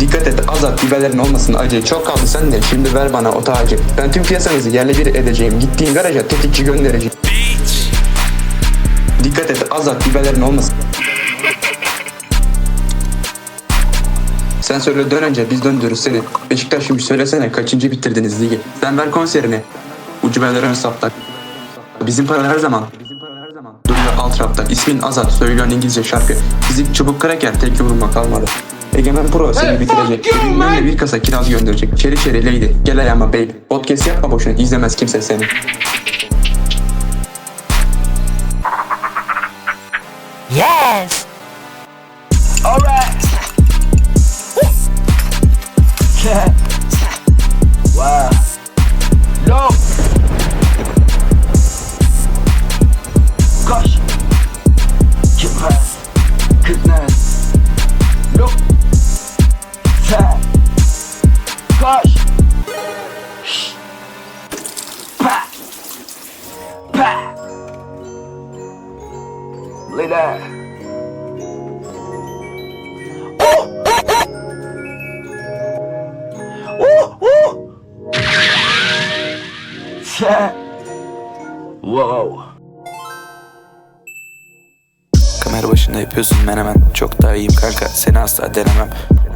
Dikkat et azat bibelerin olmasın acı. Çok kaldı sen de şimdi ver bana o tacı. Ben tüm piyasanızı yerle bir edeceğim. Gittiğin garaja tetikçi göndereceğim. Dikkat et azat bibelerin olmasın. Sen söyle dön önce biz döndürürüz seni. Beşiktaş'mış söylesene kaçıncı bitirdiniz ligi. Sen ver konserini. Ucubeler ön safta. Bizim paralar her zaman. Duruyor alt rafta. İsmin Azat. Söylüyorsun İngilizce şarkı. Fizik çubuk kraker. Tek yumruma kalmadı. Egemen Pro seni bitirecek. De bir kasa kiraz gönderecek. Çeri çeri lady. Gel ayağıma babe. Podcast yapma boşuna. izlemez kimse seni. Yes! Alright. Yeah. Wow. Yo. Gosh. Get past. Sad. Gosh. Shh. Pa. Pa. There. Oh, oh. Yeah. Wow. Kamera başında yapıyorsun menemen Çok daha iyiyim kanka seni asla denemem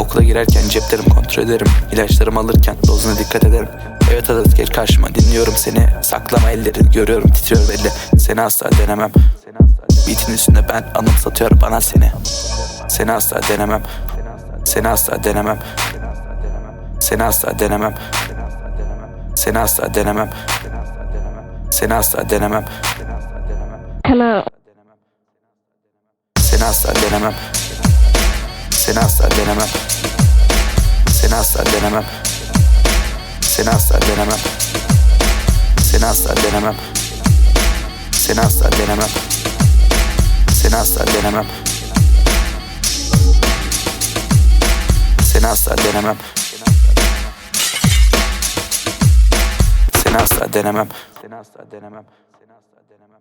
Okula girerken ceplerimi kontrol ederim. İlaçlarımı alırken dozuna dikkat ederim. Evet Adat geç karşıma. Dinliyorum seni. Saklama ellerini. Görüyorum titriyor belli. Seni asla denemem. Beatin üstünde ben anımsatıyor bana seni. Seni asla denemem. Seni asla denemem. Seni asla denemem. Seni asla denemem. Seni asla denemem. Hello. Seni asla denemem Seni asla denemem Seni asla denemem Seni asla denemem Seni asla denemem Seni asla denemem Seni asla denemem Seni asla denemem Seni asla denemem Seni asla denemem